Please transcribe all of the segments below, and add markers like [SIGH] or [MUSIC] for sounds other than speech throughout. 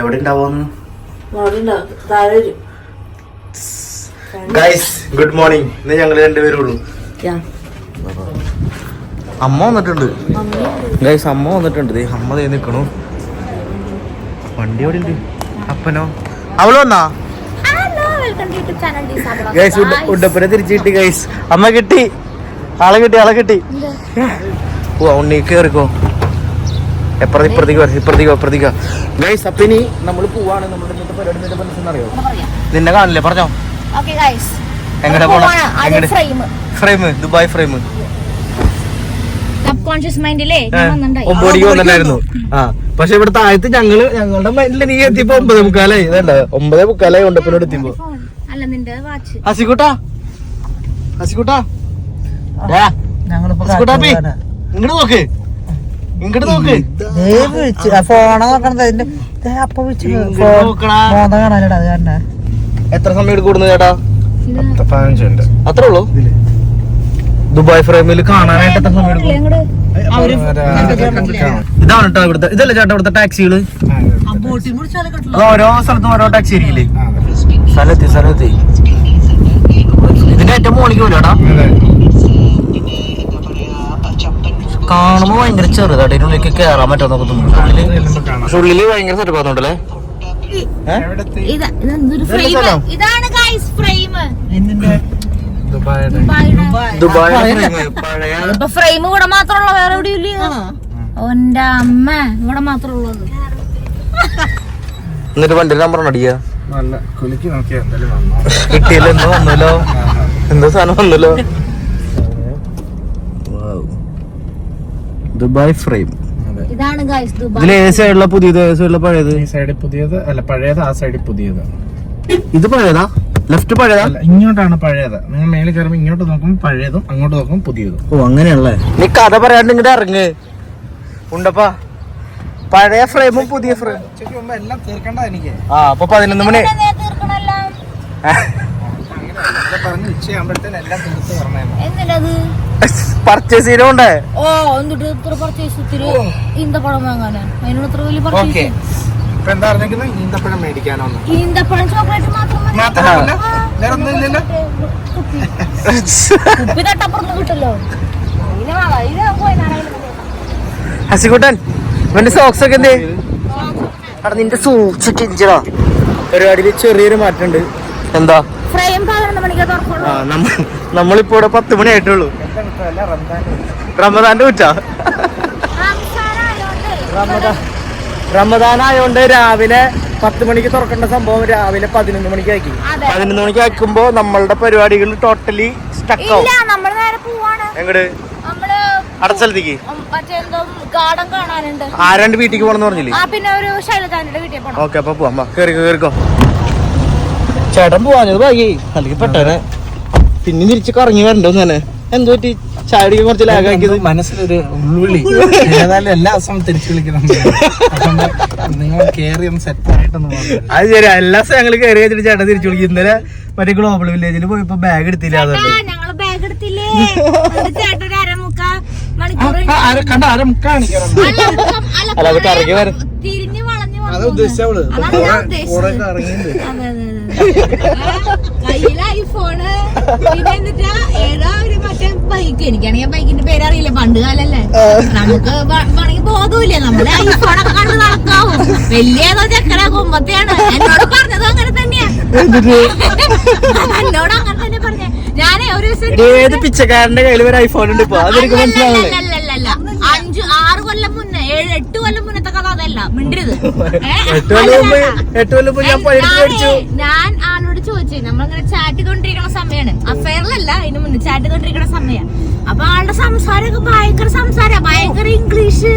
എവിടെ ഉണ്ടാവുമെന്ന് guys good morning ഇന്ന് ഞങ്ങൾ രണ്ടുപേരും ഉള്ളൂ അമ്മ വന്നിട്ടുണ്ട്. ഗൈസ് അമ്മ വന്നിട്ടുണ്ട്. ദേ അമ്മ ദേ നിക്കണു. വണ്ടി എവിടെ ഉണ്ട് അപ്പനോ? അവൾ വന്നാ? ഗൈസ് ഉണ്ടപ്പനെ തിരിച്ചു കിട്ടി ഗൈസ് അമ്മ കിട്ടി. ആളെ കിട്ടി ആളെ കിട്ടി. ഓ ഉണ്ണി കേറിക്കോ എപ്പുറത്ത് ഇപ്പുറത്തേക്ക് വരും ഇപ്പുറത്തേക്ക് ഇപ്പുറത്തേക്ക് ഗൈസ് അപ്പൊ ഇനി നമ്മൾ പോവാണ്. നമ്മുടെ ഇന്നത്തെ പരിപാടി നിന്റെ നിന്നെ കാണില്ലേ പറഞ്ഞോ. എങ്ങനെ എങ്ങടെ frame frame Dubai frame conscious മൈൻഡിലേ വന്നിട്ടുണ്ടായിരുന്നു. ആ പക്ഷെ ഇവിടെ താഴത്ത് ഞങ്ങൾ ഞങ്ങളുടെ മൈൻഡിൽ നീ എത്തിയപ്പോ ഒമ്പത് മുക്കാലായി. ഇതല്ല? ഒമ്പതേ മുക്കാലായി ഉണ്ടപ്പിനോട് എത്തിയപ്പോ. ഫോൺ അല്ല നിന്റെ വാച്ച് ഹസിക്കുട്ടാ ഹസിക്കുട്ടാ ഹസിക്കുട്ടാപ്പി ഇങ്ങോട്ട് നോക്ക്. ഇങ്ങോട്ട് നോക്ക്. ഫോണ നോക്കണത്. അതിന്റെ ദേ അപ്പൊ വിളിച്ചു ഫോണ കാണാനിടാ അത് കാരണം എത്ര സമയം എടുക്കുന്നു ചേട്ടാ? ഇത് അത്രേ ഉള്ളൂ? ദുബായ് ഫ്രെയിമിൽ കാണാനായിട്ട് എത്ര സമയം എടുക്കും? ഇതാണ് കേട്ടോ ഇവിടുത്തെ ഇതല്ലേ ചേട്ടാ ഇവിടുത്തെ ടാക്സികൾ? ഓരോ സ്ഥലത്തും ഓരോ ടാക്സി ആയിരിക്കില്ലേ? സ്ഥലത്തി സ്ഥലത്തി. ഇതിന്റെ ഏറ്റവും മോളിക്ക് പോലെടാ കാണുമ്പോ ഭയങ്കര ചെറുതായിട്ട് ഇതിനുള്ളിലേക്ക് കേറാൻ പറ്റാന്നൊക്കെ നോക്കുന്നു ഉള്ളിൽ പക്ഷെ ഉള്ളിൽ ഭയങ്കര സെറ്റപ്പ് ആകുന്നുണ്ടല്ലേ ഇതാ ഫ്രെയിം ഇതാണ് ഗൈസ് ഫ്രെയിം ഇപ്പൊ ഫ്രെയിം ഇവിടെ മാത്രമുള്ള വേറെ എവിടെയും ഇല്ല. ഓന്റെ അമ്മ ഇവിടെ മാത്രമുള്ളത് എന്നിട്ട് വണ്ടി നമ്പർ അടിക്കുക കിട്ടിയല്ലോ എന്തോ വന്നല്ലോ? എന്തോ സാധനം വന്നല്ലോ? Dubai frame. ഇതാണ് ഇതിൽ ഏത് സൈഡിലുള്ള പുതിയത്? ഏത് സൈഡിലുള്ള പഴയത്? ഈ സൈഡിൽ പുതിയത് അല്ല പഴയത് ആ സൈഡിൽ പുതിയത്. ഇത് പഴയതാ? ലെഫ്റ്റ് പഴയതാ? ഇങ്ങോട്ടാണ് പഴയത്. നിങ്ങൾ മേളിൽ കയറുമ്പോൾ ഇങ്ങോട്ട് നോക്കുമ്പോൾ പഴയതും അങ്ങോട്ട് നോക്കുമ്പോൾ പുതിയതും. ഓ അങ്ങനെയല്ലേ നീ കഥ പറയാണ്ട് ഇങ്ങോട്ട് ഇറങ്ങ്. ഉണ്ടപ്പാ. പഴയ ഫ്രെയിമും പുതിയ ഫ്രെയിം ഉച്ചയ്ക്ക് മുമ്പ് എല്ലാം തീർക്കണ്ട എനിക്ക്? ആ അപ്പൊ പതിനൊന്ന് മണി. [LAUGHS] തീർക്കണല്ലോ പറഞ്ഞ് ഉച്ചയാകുമ്പോഴത്തേനും എല്ലാം തീർത്ത് പറഞ്ഞായിരുന്നു എന്തിനത്? പർച്ചേസ് ചെയ്തോണ്ടേ ഓ എന്നിട്ട് ഇത്ര പർച്ചേസ് ഒത്തിരി ഈന്തപ്പഴം വാങ്ങാനാ? അതിനോട് ഇത്ര വലിയ പർച്ചേസ് എന്താ പറഞ്ഞിരിക്കുന്നത് ഈന്തപ്പഴം മേടിക്കാനോന്ന്. ഈന്തപ്പഴം ചോക്ലേറ്റ് മാത്രം മതി. മാത്രമല്ല വേറെ ഒന്നും ഇല്ലല്ലോ? കുപ്പി കുപ്പി [LAUGHS] തട്ടപ്പുറത്ത് കിട്ടല്ലോ ഇതിന് വാ, ഇത് പോയി നാരായണ ഹസിക്കുട്ടൻ ഇവന്റെ സോക്സ് ഒക്കെ എന്തേ? അവിടെ നിന്റെ സോക്സ് ഒക്കെ എന്തിടാ പരിപാടിയിൽ ചെറിയൊരു മാറ്റമുണ്ട്. എന്താ? ഫ്രെയിം നമ്മളിപ്പോ ഇവിടെ പത്ത് മണി ആയിട്ടുള്ളൂ റമദാന്റെ കുറ്റാ റമദാൻ റമദാൻ ആയതുകൊണ്ട് രാവിലെ പത്ത് മണിക്ക് തുറക്കേണ്ട സംഭവം രാവിലെ പതിനൊന്ന് മണിക്ക് ആക്കി. പതിനൊന്ന് മണിക്ക് ആക്കുമ്പോ നമ്മളുടെ പരിപാടികൾ ടോട്ടലി സ്റ്റക്ക് ആവും. ഇല്ല നേരെ പോവാണ്. എങ്ങട്? നമ്മൾ അടുത്ത സ്ഥലത്തേക്ക്. ഗാർഡൻ കാണാനുണ്ട്. ആരാണ്ട് വീട്ടിലേക്ക് പോണെന്ന് പറഞ്ഞില്ലേ? ആ പിന്നെ ഒരു ശൈലജാന്റെ വീട്ടിൽ പോകണം ഓക്കെ അപ്പൊ പോവാം. കേറിക്കോ കേറിക്കോ. ചേട്ടൻ പോവാഞ്ഞത് ഭാഗ്യേ. അല്ലെങ്കിൽ പെട്ടെന്ന് പിന്നെ തിരിച്ച് കറങ്ങി വരണ്ടോ തന്നെ. എന്തോ പറ്റി? ചാടിക്ക് കുറച്ച് ലാഗാക്കിയത് മനസ്സിലൊരു ഉള്ളുള്ളി ഏതായാലും എല്ലാ ദിവസവും തിരിച്ചു വിളിക്കണം നിങ്ങൾ കേറി ഒന്ന് സെറ്റ് ആയിട്ടൊന്ന് അത് ശരി. എല്ലാ ദിവസവും ഞങ്ങൾ കയറി വെച്ചിട്ട് ചേട്ടൻ തിരിച്ചു വിളിക്കും. ഇന്നലെ മറ്റേ ഗ്ലോബൽ വില്ലേജിൽ പോയപ്പോ ബാഗ് എടുത്തില്ല കണ്ട? ആരെ മുക്കാണ് അല്ല, അത് കുറേ കറങ്ങി വരാം അതാ വളഞ്ഞ് അത് വന്നു. ഉദ്ദേശിച്ചവൾ. ഇറങ്ങിയിട്ടുണ്ട് പിന്നെ എന്നിട്ടാ ഏതാ ഒരു മറ്റേ ബൈക്ക് എനിക്കാണെങ്കിൽ ബൈക്കിന്റെ പേര് അറിയില്ല പണ്ട് കാലല്ലേ. നമുക്ക് വേണമെങ്കിൽ ബോധമില്ല നമ്മൾ ഐഫോണൊക്കെ കണ്ട് നടക്കാവും. വലിയ ഏതോ ചക്കര കുമ്പത്തെയാണ്. എന്നോട് പറഞ്ഞത് അങ്ങനെ തന്നെയാ. എന്നോട് അങ്ങനെ തന്നെ പറഞ്ഞേ. ഞാനേ ഒരു ദിവസം ഏത് പിച്ചക്കാരന്റെ കയ്യിൽ ഒരു ഐഫോൺ ഉണ്ട് ഇപ്പൊ? അതെനിക്ക് മനസ്സിലാവില്ല. അഞ്ച് ആറ് കൊല്ലം മുന്നേ ഏഴ് എട്ട് കൊല്ലം മുന്നത്തെ കഥ അതല്ല. മിണ്ടരുത്. ഞാൻ ചോദിച്ചു നമ്മളിങ്ങനെ ചാറ്റ് ചെയ്തോണ്ടിരിക്കണ സമയമാണ് അഫയറിലല്ല അതിന് മുന്നേ ചാറ്റ് ചെയ്തോണ്ടിരിക്കണ സമയം. അപ്പൊ ആളുടെ സംസാരമൊക്കെ ഭയങ്കര സംസാര. ഭയങ്കര ഇംഗ്ലീഷ്.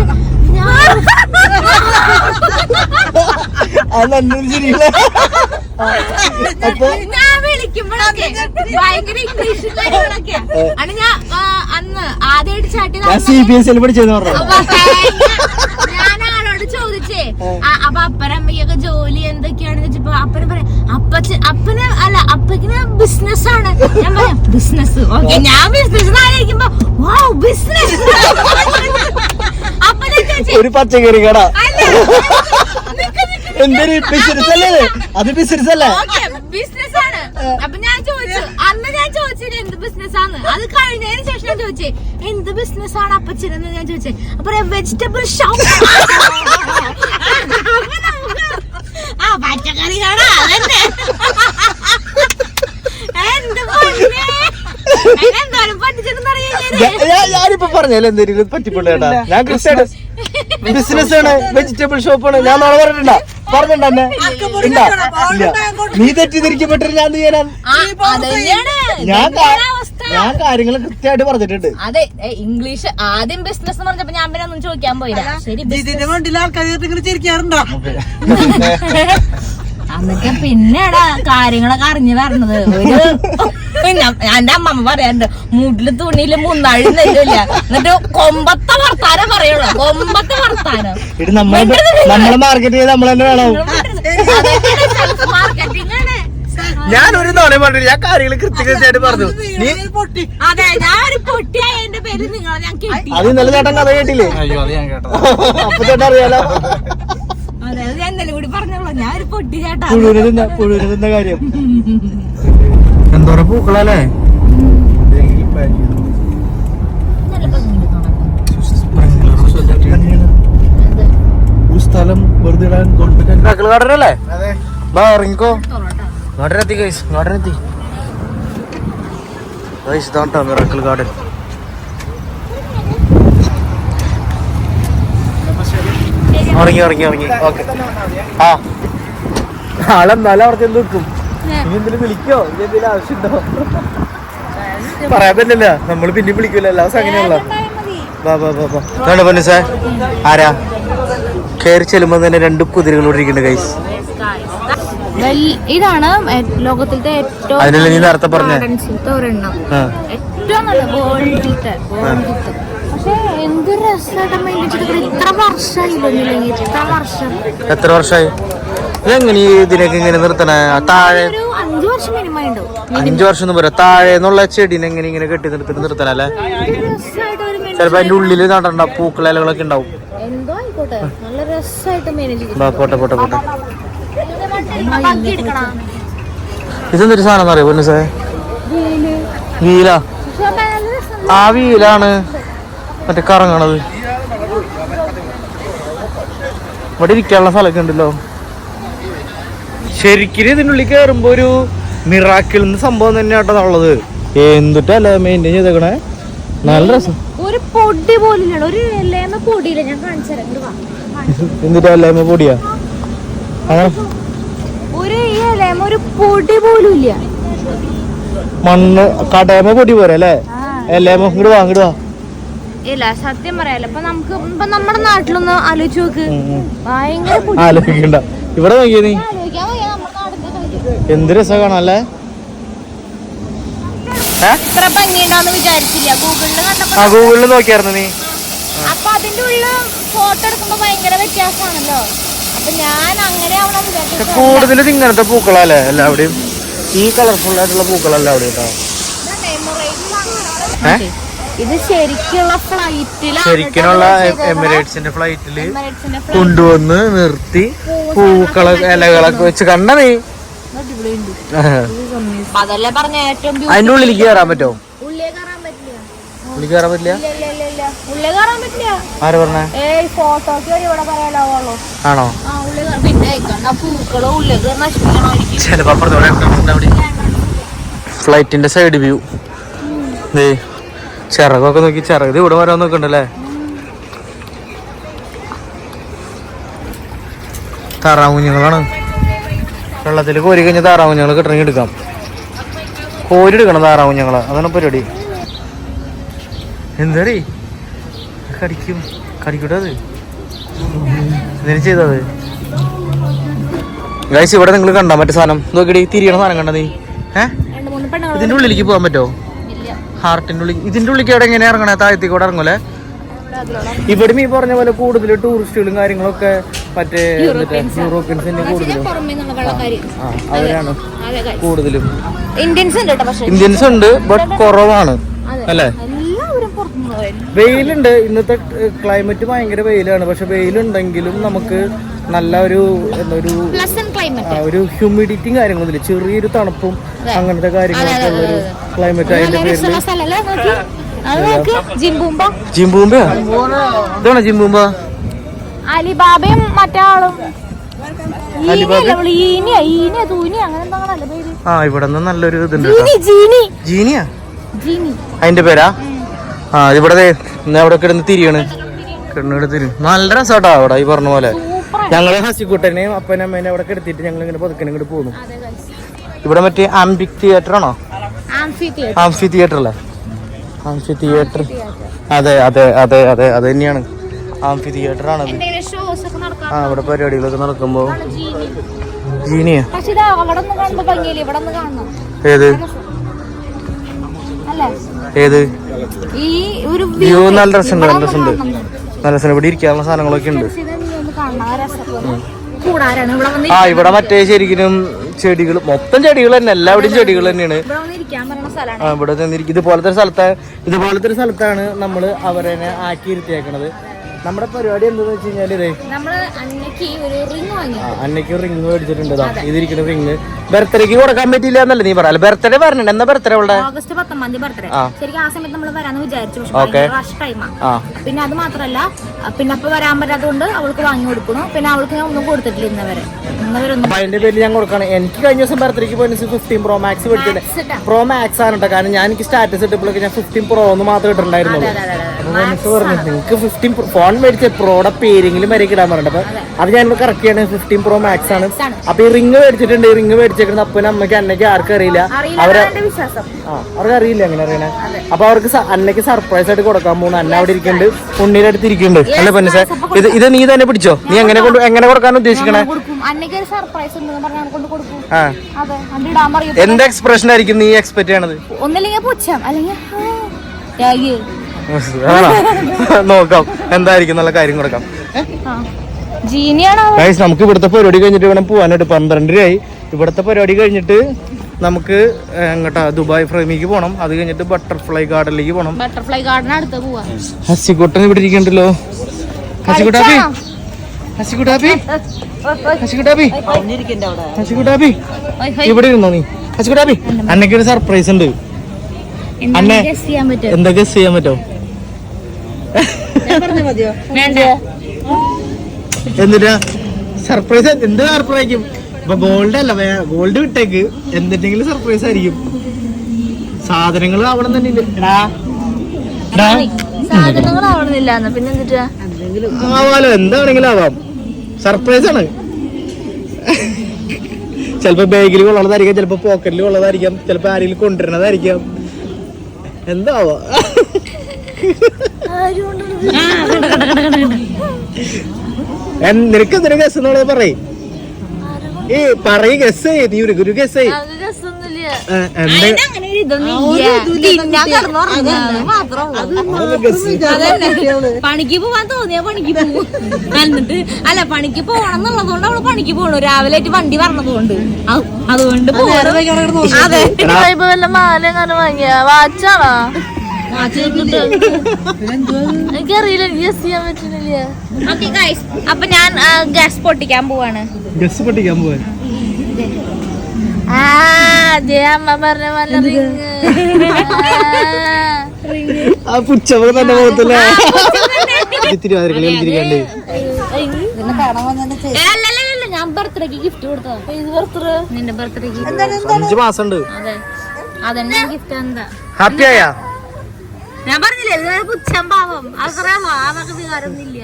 ഞാൻ വിളിക്കുമ്പോഴൊക്കെ ഭയങ്കര ഇംഗ്ലീഷ് കാര്യങ്ങളൊക്കെ. ആണ് ഞാൻ അന്ന് ആദ്യമായിട്ട് ചാട്ടി സി ബി എസ് എൽ പഠിച്ചെന്ന് പറഞ്ഞു അപ്പൊ തേങ്ങ ഞാൻ ആളോട് ചോദിച്ചേ ആ, അപ്പൊ അപ്പനമ്മയൊക്കെ ജോലി എന്തൊക്കെയാണെന്ന് വെച്ചപ്പോ അപ്പനെ പറയാം അപ്പച്ച അപ്പന അല്ല അപ്പക്കിന് ബിസിനസ് ആണ്. ഞാൻ പറയാം ബിസിനസ് ഓക്കെ ഞാൻ ബിസിനസ് ആലോചിക്കുമ്പോ വാ ബിസിനസ് ഒരു പച്ചക്കറി കട. എന്തൊരു ബിസിനസ് അല്ലേ അത് ബിസിനസ് അല്ലേ? അപ്പൊ ഞാൻ ചോദിച്ചു അന്ന് ഞാൻ ചോദിച്ചത് എന്ത് ബിസിനസ് ആണ്? അത് കഴിഞ്ഞതിന് ശേഷം ഞാൻ ചോദിച്ചേ എന്ത് ബിസിനസ് ആണ് അപ്പച്ചനെന്ന് ഞാൻ ചോദിച്ചേ? അപ്പൊ വെജിറ്റബിൾ ഷോപ്പ് [LAUGHS] ആ പച്ചക്കറി കാണാ [LAUGHS] എന്ത് പൊന്നേ. ഞാനിപ്പോ പറഞ്ഞല്ലോ എന്തെങ്കിലും പറ്റിപ്പോണ്ട ഞാൻ കൃത്യമായിട്ട് ബിസിനസ് ആണ് വെജിറ്റബിൾ ഷോപ്പ് ആണ് ഞാൻ നാളെ പറഞ്ഞിട്ടുണ്ടാ? പറഞ്ഞിട്ടുണ്ടെ? ഇല്ല. നീ തെറ്റിദ്ധരിക്കപ്പെട്ടിട്ട് ഞാൻ ചെയ്യാൻ ചെയ്യാനാ? ഞാൻ അവസ്ഥ? ഞാൻ കാര്യങ്ങൾ കൃത്യമായിട്ട് പറഞ്ഞിട്ടുണ്ട്. അതെ ഇംഗ്ലീഷ് ആദ്യം ബിസിനസ് പറഞ്ഞപ്പോ ഞാൻ പിന്നെ ഒന്നും ചോദിക്കാൻ പോയില്ല. ഇതിന്റെ വണ്ടിയിൽ ആൾക്കാർ ചിരിക്കാറുണ്ടോ? എന്നിട്ട് പിന്നെടാ കാര്യങ്ങളൊക്കെ അറിഞ്ഞു വരണത്. ഒരു എന്റെ അമ്മമ്മ പറയാറുണ്ട് മുടിൽ തുണിയിൽ മുന്നാഴി നെല്ലില്ല. എന്നിട്ട് കൊമ്പത്തെ വർത്താനം പറയുള്ളൂ. കൊമ്പത്തെ വർത്താനം. നമ്മളെ നമ്മളെ മാർക്കറ്റ് ചെയ്ത് നമ്മൾ തന്നെ വേണം. മാർക്കറ്റിംഗ് ആണ്. ഞാനൊരു നോണ പറഞ്ഞു ഞാൻ കാര്യങ്ങൾ കൃത്യകൃത്യായിട്ട് പറഞ്ഞു. നീ പൊട്ടി അതെ ഞാൻ ഒരു പൊട്ടിയായ എന്റെ പേര് നിങ്ങൾ ഞാൻ കേട്ടി അത് ഇന്നലെ ചേട്ടൻ കഥ കേട്ടില്ലേ? അയ്യോ അത് ഞാൻ അപ്പൊ ചേട്ടൻ അറിയാലോ? അതെ അത് ഞാൻ എന്തെങ്കിലും കൂടി പറഞ്ഞോളൂ. ഞാൻ ഒരു പൊട്ടി ചേട്ടാ. പുഴുവിനെ തിന്ന കാര്യം. എന്തോരം പൂക്കളല്ലേ സ്ഥലം വെറുതെ ഇടാൻ ഗവൺമെന്റ് ഗാർഡനല്ലേ? ബാ ഇറങ്ങിക്കോ. ഗാർഡനെത്തി ഗൈസ് ഗാർഡനെത്തി. ഗൈസ് ഇതാട്ടോ മിറക്കിൾ ഗാർഡൻ. ഇറങ്ങി ഇറങ്ങി ഇറങ്ങി ഓക്കെ. ആ. ആളെന്നാലും അവിടെ എന്ത് നിൽക്കും ഇനി എന്തെങ്കിലും വിളിക്കോ? ഇനി എന്തെങ്കിലും ആവശ്യമുണ്ടോ? പറയാൻ പറ്റില്ല. നമ്മൾ പിന്നെ വിളിക്കൂല എല്ലാ ദിവസം അങ്ങനെയുള്ള വാ വാ വാ ഇതാണ് പൊന്നു സാർ ആരാ? കയറി ചെല്ലുമ്പോ തന്നെ രണ്ട് കുതിരകൾ ഇവിടെ ഇരിക്കുന്നുണ്ട് ഗൈസ് ഇതാണ് ലോകത്തിലത്തെ ഏറ്റവും അതിനല്ലേ നീ നേരത്തെ പറഞ്ഞേ? ഒരെണ്ണം. ഏറ്റവും നല്ല ഗോൾഡിത്തെ ഗോൾഡിത്തെ പക്ഷെ എന്ത് രസമായിട്ട് ഇത്ര വർഷമായില്ലെങ്കിൽ ഇത്ര വർഷം. എത്ര വർഷമായി ഇതെങ്ങനെ ഇതിനൊക്കെ ഇങ്ങനെ നിർത്തണേ? താഴെ അഞ്ചു വർഷം ഉണ്ടാവും ഒന്നും പോരാ താഴെ എന്നുള്ള ചെടീനെ എങ്ങനെ ഇങ്ങനെ കെട്ടി നിർത്തിട്ട് നിർത്തണല്ലേ? അല്ലേ ചിലപ്പോ അതിന്റെ ഉള്ളിൽ നടണ്ട ഉണ്ടാവും. രസമായിട്ട് മേനേജ് ബാ, പോട്ടെ പോട്ടെ പോട്ടെ. ഇതെന്തൊരു സാധനം അറിയോ പൊന്നു സാർ വീല. ആ വീലാണ് മറ്റേ കറങ്ങണത്. ഇവിടെ ഇരിക്കാനുള്ള സ്ഥലമൊക്കെ ഉണ്ടല്ലോ. ശരിക്കും ഇതിനുള്ളിൽ കയറുമ്പോ ഒരു മിറാക്കിൾ എന്ന സംഭവം തന്നെയാട്ടോ ഉള്ളത്. എന്തിട്ടല്ല മെയിന്റെയിൻ ചെയ്തേക്കണേ? നല്ല രസം. ഒരു പൊടി പോലില്ല ഒരു ഇലേമ പൊടിയില്ല. ഞാൻ കാണിച്ചു തരാം പൊടിയാ? ഒരു ഒരു പൊടി പോലും ഇല്ല. മണ്ണ് കടയമ പൊടി പോരെ അല്ലേ? എല്ലേമ ഇങ്ങോട്ട് വാ ഇങ്ങോട്ട് വാ. ഇല്ല സത്യം പറയാലോ ഇപ്പൊ നമുക്ക് ഇപ്പൊ നമ്മുടെ നാട്ടിലൊന്ന് ആലോചിച്ച് നോക്ക്. ഭയങ്കര ഇവിടെ നോക്കിയാ നീ ആലോചിക്കാൻ വയ്യ നമ്മുടെ നാടിന്റെ കാര്യം. എന്ത് രസ കാണാല്ലേ ഇത്ര ഭംഗി വിചാരിച്ചില്ല. ഗൂഗിളിൽ കണ്ടപ്പോ ആ ഗൂഗിളിൽ നോക്കിയായിരുന്നു നീ. അപ്പൊ അതിന്റെ ഉള്ളിൽ ഫോട്ടോ എടുക്കുമ്പോ ഭയങ്കര വ്യത്യാസമാണല്ലോ. അപ്പൊ ഞാൻ അങ്ങനെ വിചാരിച്ചു കൂടുതലും ഇങ്ങനത്തെ പൂക്കളല്ലേ എല്ലാവിടെയും? ഈ കളർഫുൾ ആയിട്ടുള്ള പൂക്കളല്ല അവിടെ കേട്ടോ ഇത് ശരിക്കുള്ള ഫ്ലൈറ്റിലാണ് ശരിക്കുള്ള എമിറേറ്റ്സിന്റെ ഫ്ലൈറ്റിൽ കൊണ്ടുവന്ന് നിർത്തി പൂക്കള ഇലകളൊക്കെ വെച്ച് കണ്ട നീ. അതല്ലേ പറഞ്ഞ ഏറ്റവും അതിന്റെ ഉള്ളിലേക്ക് കയറാൻ പറ്റോ? ഉള്ളിൽ കയറാൻ പറ്റില്ല. ഉള്ളിൽ കയറാൻ പറ്റില്ല? ഇല്ല ഇല്ല ഇല്ല ഇല്ല. ഉള്ളിൽ കയറാൻ പറ്റില്ല. ആര് പറഞ്ഞേ? ഏയ് വരെ ഇവിടെ പറയാലാവുള്ളൂ ആണോ? ആ ഉള്ളിൽ പിന്നെ പൂക്കളോ ഉള്ളിൽ നശിപ്പിക്കണമായിരിക്കും ചിലപ്പോ ഫ്ലൈറ്റിന്റെ സൈഡ് വ്യൂ ദേ ചിറകൊക്കെ നോക്കി ചിറക് ഇവിടെ വരാൻ നോക്കണ്ടല്ലേ? താറാവുഞ്ഞുങ്ങളാണ് വെള്ളത്തിൽ കോരി കഴിഞ്ഞ ഞങ്ങൾ കിട്ടണമെങ്കിൽ എടുക്കാം. കോരി എടുക്കണം താറാവുഞ്ഞുങ്ങളെ അതാണ് പരിപാടി. എന്താടി? കടിക്കും. കടിക്കട്ടത് അത്? എന്തിനു ചെയ്തത്? ഗൈസ് ഇവിടെ നിങ്ങൾ കണ്ടാ മറ്റേ സാധനം. നോക്കിടി തിരിയണ സാധനം കണ്ട നീ. ഏഹ് ഇതിന്റെ ഉള്ളിലേക്ക് പോകാൻ പറ്റുമോ ഹാർട്ടിന്റെ ഉള്ളിൽ ഇതിന്റെ ഉള്ളിലേക്ക് എവിടെ എങ്ങനെ ഇറങ്ങണേ? താഴത്തേക്ക് ഇവിടെ ഇറങ്ങൂലേ ഇവിടെ ഈ പറഞ്ഞ പോലെ കൂടുതൽ ടൂറിസ്റ്റുകളും കാര്യങ്ങളൊക്കെ മറ്റേ യൂറോപ്യൻസിന്റെ കൂടുതലും. അവരാണ്. കൂടുതലും. ഇന്ത്യൻസ് ഉണ്ട് ഇന്ത്യൻസ് ഉണ്ട് ബട്ട് കുറവാണ്. അല്ലേ? വെയിലുണ്ട്. ഇന്നത്തെ ക്ലൈമറ്റ് ഭയങ്കര വെയിലാണ്. പക്ഷെ വെയിലുണ്ടെങ്കിലും നമുക്ക് നല്ല ഒരു എന്താ ഒരു ഒരു ഹ്യൂമിഡിറ്റിയും കാര്യങ്ങളൊന്നുമില്ല ചെറിയൊരു തണുപ്പും അങ്ങനത്തെ കാര്യങ്ങളൊക്കെ ഉള്ളൊരു ക്ലൈമറ്റ് അതിന്റെ പേരിൽ ജിംബൂമ്പ ഇതാണോ ജിംബൂമ്പ അലിബാബയും മറ്റാളും ആ ഇവിടെ നല്ലൊരു ഇതുണ്ട് ജീനി ജീനി. ജീനിയാ? ജീനി. അതിന്റെ പേരാ? ആ ഇവിടെ അവിടെ കിടന്ന് തിരിയാണ്. തിരി നല്ല രസാട്ടോ അവിടെ ഈ പറഞ്ഞ പോലെ. ഞങ്ങൾ ഹസിക്കുട്ടനെയും അപ്പനും അമ്മേനെ അവിടെ കിടത്തിട്ട് ഞങ്ങൾ ഇങ്ങനെ പതുക്കനെ ഇങ്ങോട്ട് പോകുന്നു. ഇവിടെ മറ്റേ ആംബിക് തിയേറ്റർ ആണോ? Amphitheatre. അല്ലേ? Amphitheatre. അതെ അതെ അതെ അതെ അത് തന്നെയാണ്. ആംഫി തിയേറ്റർ ആണത് ആ ഇവിടെ പരിപാടികളൊക്കെ നടക്കുമ്പോ. ജീനിയാ? ഏത്? ഏത്? വ്യൂ നല്ല രസമുണ്ട് നല്ല രസമുണ്ട് നല്ല രസമുണ്ട് ഇവിടെ ഇരിക്കാനുള്ള സാധനങ്ങളൊക്കെ ഉണ്ട്. ആ ഇവിടെ മറ്റേ ശരിക്കും ചെടികൾ മൊത്തം ചെടികൾ തന്നെ. എല്ലാവിടെയും ചെടികൾ തന്നെയാണ്. ഇവിടെ ഇതുപോലത്തെ സ്ഥലത്താണ് ഇതുപോലത്തെ ഒരു സ്ഥലത്താണ് നമ്മൾ അവരെ ആക്കി ഇരുത്തിയേക്കണത്. നമ്മുടെ പരിപാടി എന്താന്ന് വെച്ച് കഴിഞ്ഞാൽ അന്നയ്ക്ക് ഒരു റിങ് മേടിച്ചിട്ടുണ്ട് ഇതിരിക്കുന്ന റിങ് ബർത്ത്ഡേക്ക് കൊടുക്കാൻ പറ്റില്ല എന്നല്ലേ നീ പറയാ? ബർത്ത്ഡേ പറഞ്ഞു എന്താ ബർത്ത്ഡേ അവളുടെ? ഓഗസ്റ്റ് പത്തൊമ്പതാം തീയതി ബർത്ത്ഡേ. ശരിക്കും ആ സമയത്ത് നമ്മൾ വരാന്ന് വിചാരിച്ചു. പക്ഷെ റഷ് ടൈമാ പിന്നെ അത് മാത്രല്ല പിന്നെ അപ്പൊ വരാൻ പറ്റാത്തതുകൊണ്ട് അവൾക്ക് വാങ്ങി കൊടുക്കണു പിന്നെ അവൾക്ക് ഞാൻ ഒന്നും കൊടുത്തിട്ടില്ല ഇന്ന് വരെ. ഇന്ന് വരെ ഒന്നും അപ്പൊ അതിന്റെ പേരിൽ ഞാൻ കൊടുക്കണം. എനിക്ക് കഴിഞ്ഞ ദിവസം ബർത്ത്ഡേക്ക് പോയി ഫിഫ്റ്റീൻ പ്രോ മാക്സ് മേടിച്ചിട്ടുണ്ട്. പ്രോ മാക്സ് ആണ് കേട്ടോ കാരണം ഞാൻ എനിക്ക് സ്റ്റാറ്റസ് ഇട്ടപ്പോഴൊക്കെ ഞാൻ ഫിഫ്റ്റീൻ പ്രോ എന്ന് മാത്രമേ ഇട്ടിട്ടുണ്ടായിരുന്നുള്ളൂ. എനിക്ക് പറഞ്ഞു നിങ്ങൾക്ക് ഫിഫ്റ്റീൻ മേടിച്ച പ്രോടെ പേരെങ്കിലും വരെ ഇടാൻ പറഞ്ഞിട്ട്. അപ്പൊ അത്. ഞാൻ കറക്റ്റ് ചെയ്യണത് ഫിഫ്റ്റീൻ പ്രോ മാക്സ് ആണ്. അപ്പൊ ഈ റിങ് മേടിച്ചിട്ടുണ്ട്. ഈ റിങ് മേടിച്ചേക്കുന്നത് അപ്പനും അമ്മയ്ക്ക് അന്നയ്ക്ക് ആർക്കും അറിയില്ല. അവരെ ആ അവർക്ക് അറിയില്ല എങ്ങനെ അറിയണേ. അപ്പൊ അവർക്ക് അന്നയ്ക്ക് സർപ്രൈസ് ആയിട്ട് കൊടുക്കാൻ പോകുന്നു അന്ന അവിടെ ഇരിക്കുന്നുണ്ട് ഉണ്ണിയുടെ അടുത്ത് ഇരിക്കുന്നുണ്ട് അല്ല സാർ ഇത് ഇത് നീ തന്നെ പിടിച്ചോ? നീ എങ്ങനെ കൊണ്ട് എങ്ങനെ കൊടുക്കാൻ ഉദ്ദേശിക്കണേ? എന്ത് എക്സ്പ്രഷൻ ആയിരിക്കും നീ എക്സ്പെക്ട് ചെയ്യണത്? ഒന്നില്ലെങ്കിൽ പുച്ഛം അല്ലെങ്കിൽ? [LAUGHS] നോക്കാം. എന്തായിരിക്കും? നല്ല കാര്യം കൊടുക്കാം? ഗൈസ് നമുക്ക് ഇവിടുത്തെ പരിപാടി കഴിഞ്ഞിട്ട് വേണം പോകാനായിട്ട് പന്ത്രണ്ടരയായി. ഇവിടുത്തെ പരിപാടി കഴിഞ്ഞിട്ട് നമുക്ക് എങ്ങോട്ടാ ദുബായ് ഫ്രേമിക്ക് പോകണം അത് കഴിഞ്ഞിട്ട് ബട്ടർഫ്ലൈ ഗാർഡനിലേക്ക് പോകണം ബട്ടർഫ്ലൈ ഗാർഡൻ അടുത്ത് പോവാ. ഹസിക്കുട്ടൻ ഇവിടെ ഇരിക്കണ്ടല്ലോ. ഹസിക്കുട്ടാപ്പി ഹസിക്കുട്ടാപ്പി ഹസിക്കുട്ടാപ്പി ഹസിക്കുട്ടാപ്പി. ഇവിടെ ഇരുന്നോ നീ? ഹസിക്കുട്ടാപ്പി അന്നയ്ക്ക് ഒരു സർപ്രൈസ് ഉണ്ട്. അന്നെ. guess ചെയ്യാൻ പറ്റോ എന്താ ഗസ് ചെയ്യാൻ പറ്റോ? എന്നിട്ടാ സർപ്രൈസ് എന്ത് സർപ്രൈസും ഇപ്പൊ ഗോൾഡ് അല്ല ഗോൾഡ് വിട്ടേക്ക്. എന്തിട്ടെങ്കിലും സർപ്രൈസ് ആയിരിക്കും. സാധനങ്ങൾ അവിടെ തന്നെ. സാധനങ്ങൾ ആവണമെന്നില്ല പിന്നെ എന്നിട്ടാ ആവാലോ എന്താണെങ്കിലും ആവാം. സർപ്രൈസ് ആണ്. ചിലപ്പോ ബാഗിൽ കൊള്ളതായിരിക്കാം ചിലപ്പോ പോക്കറ്റിൽ കൊള്ളതായിരിക്കാം ചിലപ്പോ ആരെങ്കിലും കൊണ്ടുവരണതായിരിക്കാം. എന്താവാ? നിനക്ക് എന്തൊരു ഗസ് എന്നുള്ളത് പറയ്. ഈ പറയ് ഗസ് നീ ഒരു ഗുരു ഗസ്. പണിക്ക് പോവാൻ തോന്നിയാ പണിക്ക് പോകും എന്നിട്ട് അല്ല പണിക്ക് പോകണം എന്നുള്ളതുകൊണ്ട് അവൾ പണിക്ക് പോകണു രാവിലെ ആയിട്ട് വണ്ടി പറഞ്ഞതുകൊണ്ട് അത് അതുകൊണ്ട് പോകണം അതെ വാച്ചാണോ എനിക്കറിയില്ല എനിക്ക് ഗസ് ചെയ്യാൻ പറ്റുന്നില്ല ഓക്കെ ഗൈസ് അപ്പൊ ഞാൻ ഗ്യാസ് പൊട്ടിക്കാൻ പോവാണ്. ഗസ് പൊട്ടിക്കാൻ പോവാൻ ആ ദേ അമ്മ പറഞ്ഞ പോലെ റിങ്. ആ തന്നെ. പോകത്തില്ലേ കളിച്ചിരിക്കാണ്ട്. ഞാൻ ബർത്ത്ഡേക്ക് ഗിഫ്റ്റ് കൊടുത്തതാ. ഇത് ബർത്ത്ഡേ നിന്റെ ബർത്ത്ഡേക്ക് അഞ്ചു മാസം ഉണ്ട്. അതെ. അതെന്നെ ഗിഫ്റ്റ് എന്താ? ഹാപ്പി ആയാ? ഞാൻ പറഞ്ഞില്ലേ ഇത് പുച്ഛം പാവം. അതറിയാമോ അവർക്ക് വികാരമൊന്നുമില്ല.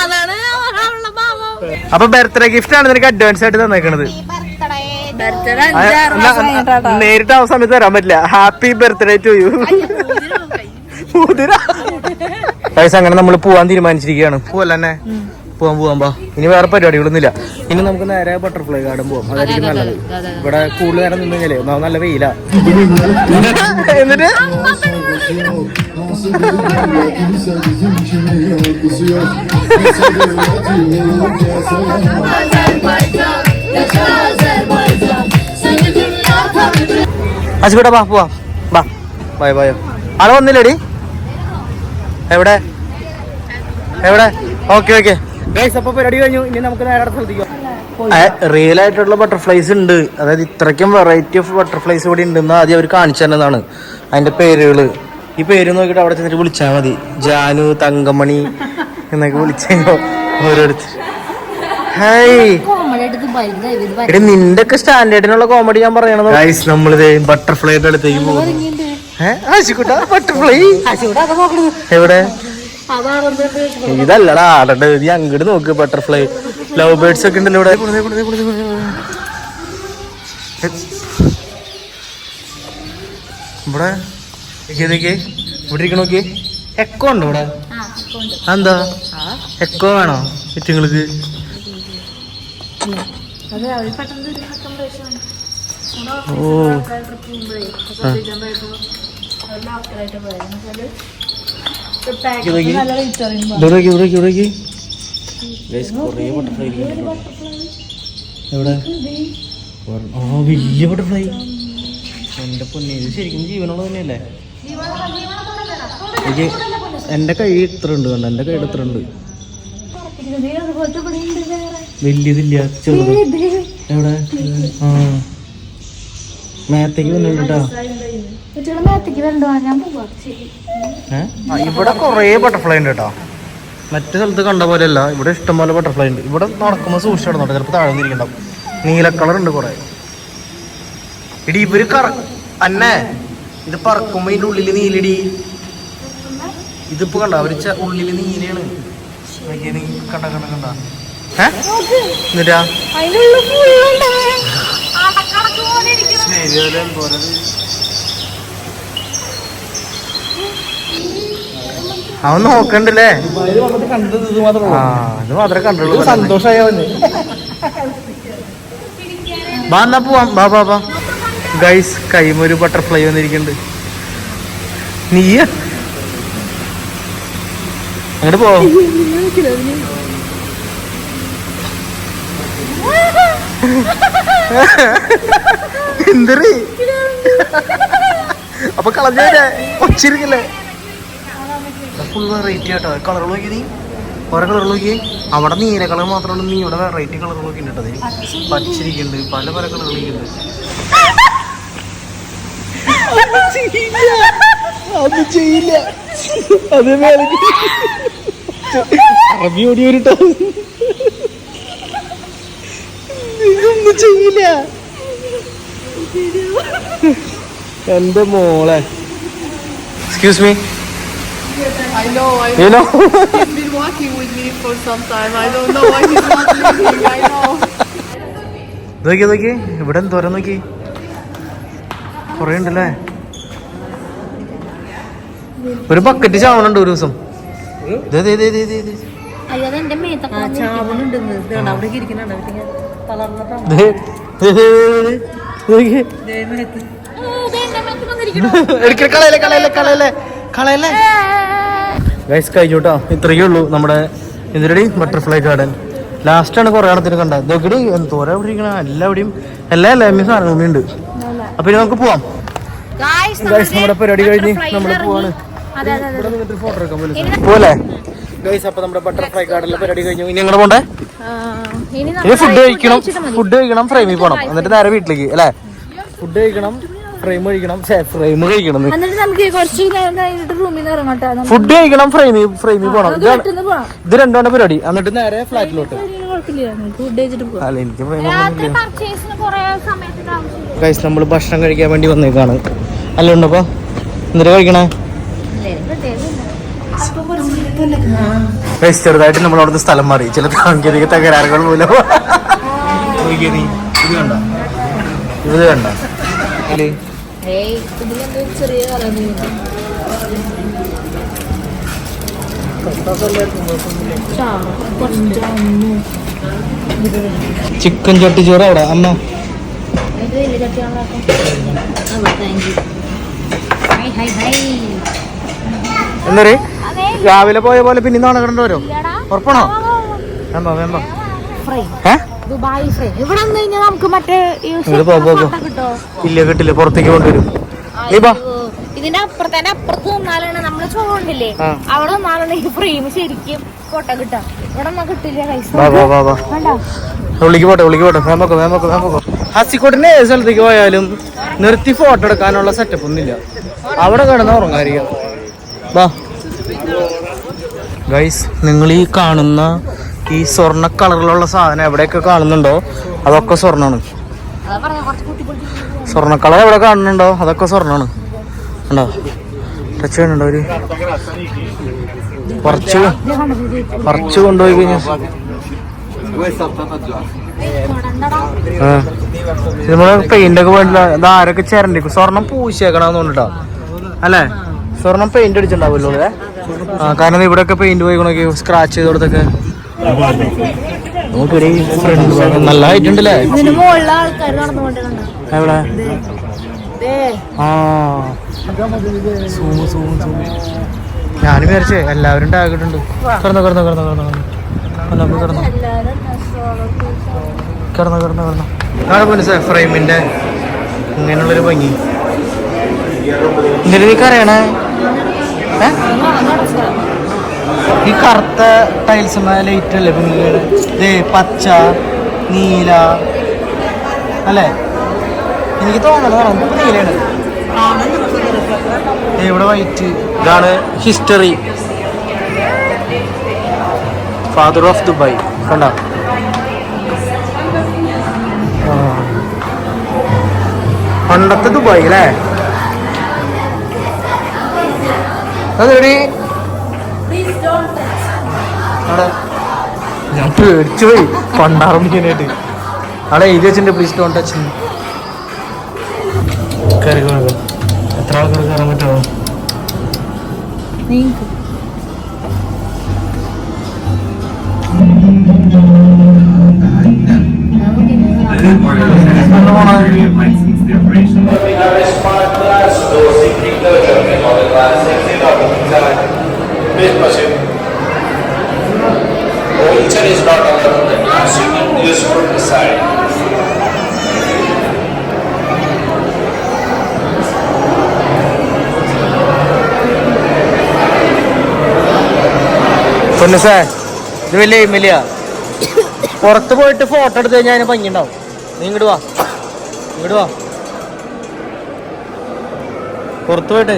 അതാണ് അവളുടെ പാവം. അപ്പൊ ബർത്ത്ഡേ ഗിഫ്റ്റ് ആണ് നിനക്ക് അഡ്വാൻസ് ആയിട്ട് തന്നേക്കണത്. ബർത്ത്ഡേ ആ, എന്നാ, നേരിട്ട് ആ സമയത്ത് തരാൻ പറ്റില്ല. ഹാപ്പി ബർത്ത്ഡേ ടു യു പൈസ അങ്ങനെ നമ്മൾ പോവാൻ തീരുമാനിച്ചിരിക്കുകയാണ്. പോവല്ലേ പോവാൻ പോവാൻ പാ ഇനി വേറെ പരിപാടികളൊന്നുമില്ല. ഇനി നമുക്ക് നേരെ ബട്ടർഫ്ലൈ ഗാർഡൻ പോവാം. അതായിരിക്കും നല്ലത്. ഇവിടെ കൂടുതൽ നേരം നിന്ന് കഴിഞ്ഞാലേ ഒന്നാമത് നല്ല വെയിലാ. എന്നിട്ട്? അച്ചുകൂടെ വാ പോവാം. ബാ ബൈ ബൈ ആൾ വന്നില്ലേടി? എവിടെ? എവിടെ? Okay okay. അപ്പൊ പരിപാടി കഴിഞ്ഞു. ഇനി നമുക്ക് നേരെ അടുത്ത റിയൽ ആയിട്ടുള്ള ബട്ടർഫ്ലൈസ് ഉണ്ട്. അതായത് ഇത്രയ്ക്കും വെറൈറ്റി ഓഫ് ബട്ടർഫ്ലൈസ് ഇവിടെ ഉണ്ടെന്ന് ആദ്യം അവർ കാണിച്ചു തന്നതാണ്. അതിന്റെ പേരുകൾ ഈ പേര് നോക്കിയിട്ട് അവിടെ ചെന്നിട്ട് വിളിച്ചാൽ മതി. ജാനു തങ്കമണി എന്നൊക്കെ വിളിച്ചു കഴിഞ്ഞോ ഓരോരുത്തർ ഹായ് എടി നിന്റെ ഒക്കെ സ്റ്റാൻഡേർഡിനുള്ള കോമഡി ഞാൻ പറയണത്. ഗൈസ് നമ്മളിത് ബട്ടർഫ്ലൈയുടെ അടുത്തേക്ക് ഏഹ് ആശിക്കുട്ട ബട്ടർഫ്ലൈ എവിടെ? ഇതല്ലടാ ആടണ്ട നീ അങ്ങോട്ട് നോക്ക് ബട്ടർഫ്ലൈ ലവ് ബേർഡ്സ് ഒക്കെ ഉണ്ടല്ലോ ഇവിടെ. ഇവിടെ. ഇവിടെ ഇരിക്കണ നോക്കി എക്കോ ഉണ്ടോ ഇവിടെ? എന്താ? എക്കോ വേണോ ചുറ്റുങ്ങൾക്ക് ഓ. ഇവിടേക്ക് ഇവിടേക്ക് ഇവിടേക്ക് Guys, കുറേ ബട്ടർഫ്ലൈ എവിടെ? ആ വലിയ ബട്ടർഫ്ലൈ എന്റെ പൊന്നെ ഇത് ശരിക്കും ജീവനുള്ള തന്നെയല്ലേ എനിക്ക് എന്റെ കൈ ഇത്ര ഉണ്ട് കണ്ട? എന്റെ കൈയുടെ ഇത്ര ഉണ്ട് വലിയതില്ല ചെറുത്. എവിടെ? ആ. മേത്തേക്ക്? ആ, ഇവിടെ കൊറേ ബട്ടർഫ്ലൈ ഉണ്ട് കേട്ടോ. മറ്റു സ്ഥലത്ത് കണ്ട പോലെ അല്ല ഇവിടെ ഇഷ്ടംപോലെ ബട്ടർഫ്ലൈ ഉണ്ട്. ഇവിടെ നടക്കുമ്പോൾ സൂക്ഷിച്ചു നടന്നോട്ടെ. ചിലപ്പോൾ താഴെ നിന്നിരിക്കണ്ടാവും നീല കളർ ഉണ്ട് കുറെ. ഇടി ഇവർ കറ അന്നെ ഇത് പറക്കുമ്പോ ഇതിന്റെ ഉള്ളിൽ നീലിടി. ഇതിപ്പോ കണ്ട? അവർ ഉള്ളിൽ നീലയാണ്. കണ്ട കണ്ട കണ്ട. ഏ? എന്നിട്ടാ? പോരത് അവൻ നോക്കണ്ടല്ലേ? അത് ഇത് മാത്രമേ ആ സന്തോഷമായി അവന് കണ്ടുള്ളൂ. ബാ എന്നാ പോവാം. ബാ ബാ ബാ. ഗൈസ് കൈമൊരു ബട്ടർഫ്ലൈ വന്നിരിക്കുന്നുണ്ട്. നീയ. അങ്ങോട്ട് പോ എന്തറി? അപ്പൊ കളഞ്ഞേ ഒച്ചിരിക്കില്ലേ? ഫുൾ വെറൈറ്റി ആട്ടോ. കളർ നോക്കി നീ. ഓരോ കളർ നോക്കി അവിടെ നീല കളർ മാത്രമാണ് നീ ഇവിടെ വെറൈറ്റി കളർ ഉണ്ട് കേട്ടോ അതിൽ പച്ചിരിക്കുന്നുണ്ട് പല പല കളറുകളുണ്ട് അത് ചെയ്യില്ല. അത് അറബി ഓടി വരട്ടോ. ഇതൊന്നും ചെയ്യില്ല എന്റെ മോളെ excuse me I know, I you know? He's been walking with me for some time. I don't know why he's not leaving. I know. നോക്കി നോക്കി ഇവിടെ തുറന്നു നോക്കി കൊറേ ഉണ്ടല്ലേ ഒരു ബക്കറ്റ് ചാവണുണ്ട് ഒരു ദിവസം ദേ, ദേ, ദേ, ദേ, ദേ, ദേ. ദേ, ദേ, ദേ, ദേ, ദേ. ഗൈസ് കഴിഞ്ഞുട്ടോ. ഇത്രയേ ഉള്ളൂ നമ്മുടെ ഇതിലടി ബട്ടർഫ്ലൈ ഗാർഡൻ ലാസ്റ്റാണ് കുറെ ആളത്തിന് കണ്ടത് ഇതൊക്കെ എന്തോരം പിടിക്കണ ഇരിക്കണ. എല്ലാവിടെയും എല്ലാ എല്ലാ സാധനങ്ങളും ഉണ്ട്. അപ്പൊ ഇനി നമുക്ക് പോവാം. ഗൈസ് നമ്മുടെ പരിപാടി കഴിഞ്ഞ് നമ്മൾ പോവാണ്. പോലെ ഗൈസ് അപ്പൊ നമ്മുടെ ബട്ടർഫ്ലൈ ഗാർഡനിലെ പരിപാടി കഴിഞ്ഞു. ഇനി ഞങ്ങൾ പോണ്ടേ? ഇനി ഫുഡ് കഴിക്കണം. ഫുഡ് കഴിക്കണം ഫ്രെയിമിൽ പോകണം എന്നിട്ട് നേരെ വീട്ടിലേക്ക് അല്ലേ? ഫുഡ് കഴിക്കണം ഫ്രെയിം കഴിക്കണം. ഫ്രെയിം കഴിക്കണം. ഫുഡ് കഴിക്കണം ഫ്രെയിമിൽ ഫ്രെയിമിൽ പോകണം പോവാം. ഇത് രണ്ടാണ് പരിപാടി. എന്നിട്ട് നേരെ ഫ്ലാറ്റിലോട്ട് അല്ല എനിക്ക് ഗൈസ് നമ്മൾ ഭക്ഷണം കഴിക്കാൻ വേണ്ടി വന്നേക്കാണ്. അല്ല ഉണ്ടപ്പോ എന്നിട്ട് കഴിക്കണേ? ചെറുതായിട്ട് നമ്മൾ അവിടുന്ന് സ്ഥലം മാറി. ചില സാങ്കേതിക തകരാറുകൾ മൂലം. ചിക്കൻ ചട്ടി ഇത് കണ്ട. ഇത് കണ്ട. ഏയ് ഇതിലെന്തോ ചെറിയ കലർന്നു ചിക്കൻ ചട്ടിച്ചോറ് അവിടെ അമ്മ. എന്താ വലിയ രാവിലെ പോയ പോലെ പിന്നെ നാളെ കണ്ടു വരോ. ഉറപ്പാണോ? വേണ്ടോ വേണ്ടോ. ഇല്ല കിട്ടില്ല. പുറത്തേക്ക് കൊണ്ടുവരും. ഇതിന്റെ അപ്പുറത്തെ അപ്പുറത്ത് നിന്നാലാണ് നമ്മൾ ചോണ്ടില്ലേ അവിടെ നിന്നാലാണ് ഈ ഫ്രെയിം ശരിക്കും കോട്ട കിട്ടാ ഇവിടെ നിന്നാ കിട്ടില്ല വിളിക്ക് പോട്ടെ വിളിക്ക് പോട്ടെ. നമുക്ക് നമുക്ക് നമുക്ക് ഹസിക്കോട്ടിന്റെ ഏത് സ്ഥലത്തേക്ക് പോയാലും നിർത്തി ഫോട്ടോ എടുക്കാനുള്ള സെറ്റപ്പ് ഒന്നുമില്ല. അവിടെ കിടന്ന് ഉറങ്ങാതിരിക്കാം. വാ. ഗൈസ് നിങ്ങൾ ഈ കാണുന്ന ഈ സ്വർണ കളറിലുള്ള സാധനം എവിടെയൊക്കെ കാണുന്നുണ്ടോ? അതൊക്കെ സ്വർണമാണ് സ്വർണ കളർ എവിടെ കാണുന്നുണ്ടോ? അതൊക്കെ സ്വർണമാണ് ഉണ്ടോ ടച്ച് ചെയ്യുന്നുണ്ടോ ഒരു കുറച്ച് കുറച്ച് കൊണ്ടുപോയി കഴിഞ്ഞാൽ നമ്മൾ പെയിന്റ് ഒക്കെ വേണ്ടില്ല ഇത് ആരൊക്കെ ചേരണ്ടിരിക്കും സ്വർണം പൂശിയേക്കണമെന്ന് തോന്നിട്ടാ അല്ലേ? സ്വർണം പെയിന്റ് അടിച്ചിട്ടുണ്ടാവുമല്ലോ അല്ലേ? ആ കാരണം ഇവിടെ ഒക്കെ പെയിന്റ് പോയി കൊണ്ടൊക്കെ സ്ക്രാച്ച് ചെയ്ത് കൊടുത്തൊക്കെ നമുക്കൊരു ഫ്രണ്ട് നല്ല ആയിട്ടുണ്ടല്ലേ എവിടെ? ആ. Zoom zoom zoom. ഞാൻ വിചാരിച്ചേ എല്ലാവരും ടാഗ് ഇട്ടുണ്ട് കിടന്നു കിടന്നു കിടന്നു കിടന്നു കിടന്നു കിടന്നു കിടന്നു കിടന്നു കിടന്നു നാളെ പോലെ ഫ്രെയിമിന്റെ ഇങ്ങനെയുള്ളൊരു ഭംഗി. എന്തെങ്കിലും നീ ഈ കറുത്ത ടൈൽസ് ലൈറ്റ് അല്ലേ പിന്നീട് ദേ പച്ച നീല അല്ലേ? എനിക്ക് തോന്നുന്നത് നീലയാണ്? ഇവിടെ വൈറ്റ് ഇതാണ് ഹിസ്റ്ററി ഫാദർ ഓഫ് ദുബായ് കണ്ട? പണ്ടത്തെ ദുബായ് അല്ലേ? അതെടി ഞാൻ പേടിച്ചു പോയി. പണ്ടാറമ്പിക്കാനായിട്ട് അവിടെ എഴുതി വെച്ചിട്ടുണ്ട് പ്ലീസ് ഡോൺ ടച്ച് കയറി കയറി എത്ര ആൾക്കാർ കയറാൻ പറ്റുമോ പൊന്നുസേ ഇത് വലിയ എയിമില്ല പുറത്ത് പോയിട്ട് ഫോട്ടോ എടുത്തു കഴിഞ്ഞാൽ അതിന് ഭംഗി ഉണ്ടാവും നീ ഇങ്ങോട്ട് വാ. ഇങ്ങോട്ട് വാ. പുറത്ത് പോയിട്ട്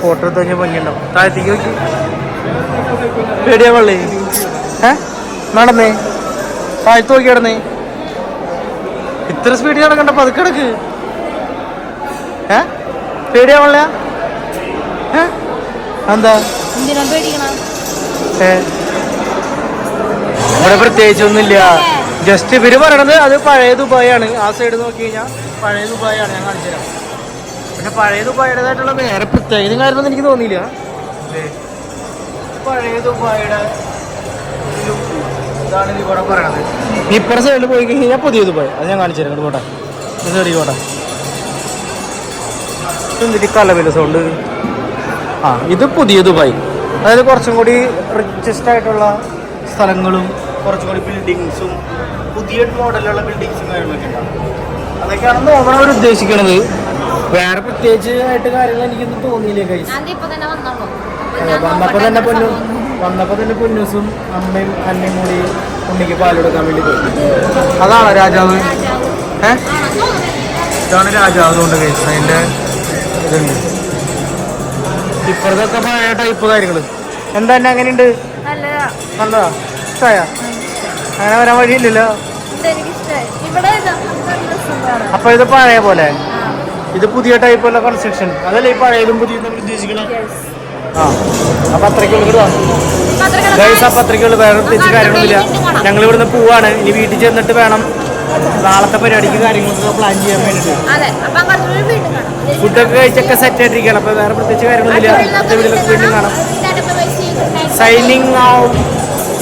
ഫോട്ടോ എടുത്തു കഴിഞ്ഞാൽ ഭംഗി ഉണ്ടാവും താഴത്തേക്ക് പേടിയാ പള്ളി നടന്നേ. താഴത്ത് നോക്കി കിടന്നേ ഇത്ര സ്പീഡിൽ നടക്കണ്ട പതുക്കെ കിടക്ക് ഏ? പേടിയാ പള്ളിയ എന്താ? പേടിക്കണം? ഇവിടെ പ്രത്യേകിച്ച് ഒന്നുമില്ല ജസ്റ്റ് ഇവർ പറയണത് അത് പഴയ ദുബായ് ആണ് ആ സൈഡ് നോക്കി കഴിഞ്ഞാൽ പഴയ ദുബായ് ആണ് ഞാൻ കാണിച്ചു പക്ഷെ പഴയ ദുബായുടേതായിട്ടുള്ള വേറെ പ്രത്യേകത കാര്യമൊന്നും എനിക്ക് തോന്നിയില്ല. പഴയ ദുബായുടെ ഇതാണ് പറയണത്. ഇപ്പുറ സൈഡിൽ പോയി കഴിഞ്ഞാൽ പുതിയ ദുബായ്. അത് ഞാൻ കാണിച്ചു തരാം ഇത് സൈഡിൽ പോട്ടെ. എന്തിട്ട് കലവില ആ ഇത് പുതിയ ദുബായ്. അതായത് കുറച്ചും കൂടി റിച്ചസ്റ്റ് ആയിട്ടുള്ള സ്ഥലങ്ങളും കുറച്ചും കൂടി ബിൽഡിങ്സും പുതിയ മോഡലുള്ള ബിൽഡിങ്സും കാര്യങ്ങളൊക്കെ ഉണ്ടാവും. അതൊക്കെയാണെന്ന് തോന്നണം അവർ ഉദ്ദേശിക്കണത്. വേറെ പ്രത്യേകിച്ച് ആയിട്ട് കാര്യങ്ങൾ എനിക്കൊന്നും തോന്നിയില്ല ഞാൻ ഇപ്പൊ തന്നെ വന്നോളൂ. വന്നപ്പോ തന്നെ പൊന്നു വന്നപ്പോ തന്നെ പൊന്നൂസും അമ്മയും അന്നയും കൂടി ഉണ്ണിക്ക് പാൽ കൊടുക്കാൻ വേണ്ടി പോയി. അതാണ് രാജാവ്? ഏഹ് ഇതാണ് രാജാവ് കൊണ്ട് കൈസ് അതിന്റെ ഇതുണ്ട്. ഇപ്പുറത്തൊക്കെ പഴയ ടൈപ്പ് കാര്യങ്ങൾ എന്താ തന്നെ അങ്ങനെയുണ്ട് നല്ലതാ നല്ലതാ? ഇഷ്ടമായ അങ്ങനെ വരാൻ വഴിയില്ലല്ലോ. ഇതെനിക്ക് ഇഷ്ടമായി ഇവിടെ നല്ല സുഖമാണ്. അപ്പൊ ഇത് പഴയ പോലെ? ഇത് പുതിയ ടൈപ്പുള്ള കൺസ്ട്രക്ഷൻ അതല്ലേ ഈ പഴയതും പുതിയ ഉദ്ദേശിക്കണം? ആ. അപ്പൊ അത്രയ്ക്കുള്ള പത്രക്കാരെ ഗൈസ് അപ്പൊ അത്രയ്ക്കുള്ള വേറെ പ്രത്യേകിച്ച് കാര്യങ്ങളൊന്നുമില്ല. ഞങ്ങൾ ഇവിടുന്ന് പോവാണ്. ഇനി വീട്ടിൽ ചെന്നിട്ട് വേണം നാളത്തെ പരിപാടിക്ക് കാര്യങ്ങളൊക്കെ പ്ലാൻ ചെയ്യാൻ വേണ്ടിട്ട്. അതെ അപ്പൊ അങ്ങനത്തെ വീണ്ടും കാണാം. ഫുഡൊക്കെ കഴിച്ചൊക്കെ സെറ്റ് ആയിട്ടിരിക്കണം അപ്പൊ വേറെ പ്രത്യേകിച്ച് കാര്യങ്ങളൊന്നുമില്ല. അടുത്ത വീട്ടിലൊക്കെ വീണ്ടും കാണാം. Signing out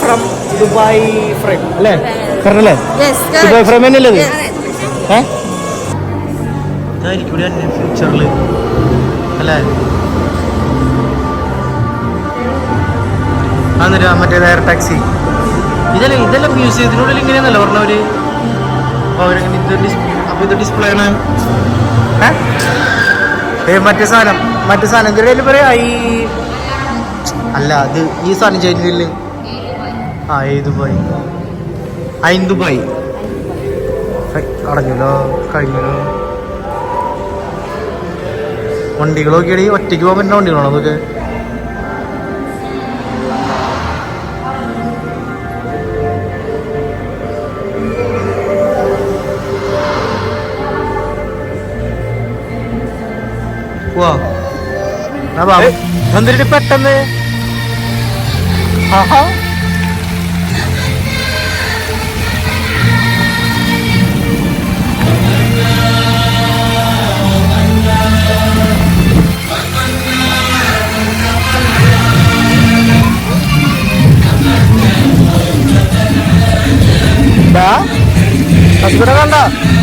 from Dubai frame അല്ലേ? പറഞ്ഞല്ലേ ദുബായ് ഫ്രെയിം തന്നെയല്ലേ ഇത്? ഏ? ഇതായിരിക്കും ഫ്യൂച്ചറിൽ അല്ലേ? മറ്റേ ടാക്സി ഇതല്ലേ ഇതെല്ലാം മ്യൂസിയത്തിനുള്ളിൽ ഇങ്ങനെയാണല്ലോ പറഞ്ഞവര് മറ്റേ സാധനം മറ്റേ സാധനം എന്തിനു പറയാ? ഈ അല്ല അത് ഈ സാധനം ചെയ്തില്ലേ ആ ഏ ദുബായ് ഐൻ ദുബായ് അടഞ്ഞല്ലോ കഴിഞ്ഞല്ലോ. വണ്ടികൾ നോക്കിയാടി ഒറ്റയ്ക്ക് പോകാൻ പറ്റുന്ന വണ്ടികളാണോ അതൊക്കെ? വാ എന്തിട്ട് പെട്ടെന്ന്. കണ്ട?